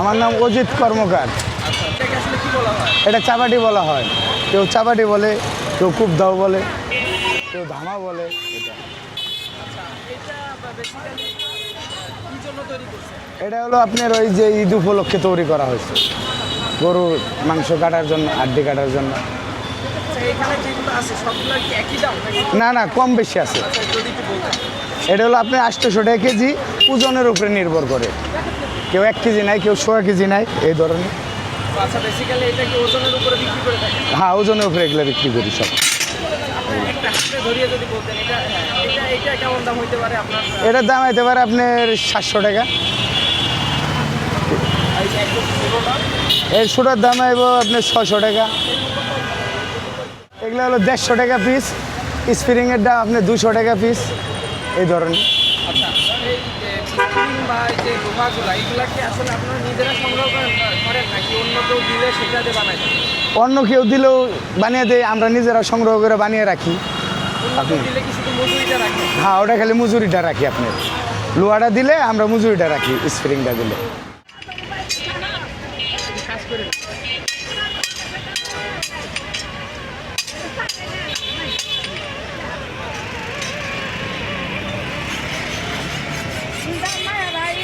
আমার নাম অজিত কর্মকার। হয়? এটা চাপাটি বলা হয়। কেউ চাপাটি বলে কেউ খুব দাও বলে কেউ ধামা বলে এটা। আচ্ছা এটা হলো আপনার ওই যে ঈদ উপলক্ষে তৈরি করা হয়েছে। গরুর মাংস কাটার জন্য আড্ডি কাটার জন্য। আচ্ছা না না কম বেশি আছে। আচ্ছা এটা হলো আপনার আটশোশো টাকা কেজি ওজনের উপরে নির্ভর করে। কেউ এক কেজি নাই কেউ সোয়া কেজি নাই এই ধরনের। আচ্ছা বেসিক্যালি এটা কি ওজনের উপরে বিক্রি করে থাকেন হ্যাঁ ওজনের উপরে এগুলো বিক্রি করি সব। আপনি এটার দাম হইতে পারে আপনার? সাতশো টাকা। এর ছোটোর দাম আইব আপনার ছশো টাকা। এগুলো হলো দেড়শো টাকা পিস স্প্রিংয়ের দাম আপনার দুশো টাকা পিস এই ধরনের আচ্ছা এই যে স্প্রিং বা এই যে কি আসলে আপনারা নিজেরা সংগ্রহ করেন করেন নাকি অন্য কেউ দিলে অন্য কেউ দিলেও বানিয়ে দেয় আমরা নিজেরা সংগ্রহ করে বানিয়ে রাখি। হ্যাঁ ওটা খালি মজুরিটা রাখি আপনার লোহাটা দিলে আমরা মজুরিটা রাখি স্প্রিংটা দিলে কাজ করে হ্যারি তো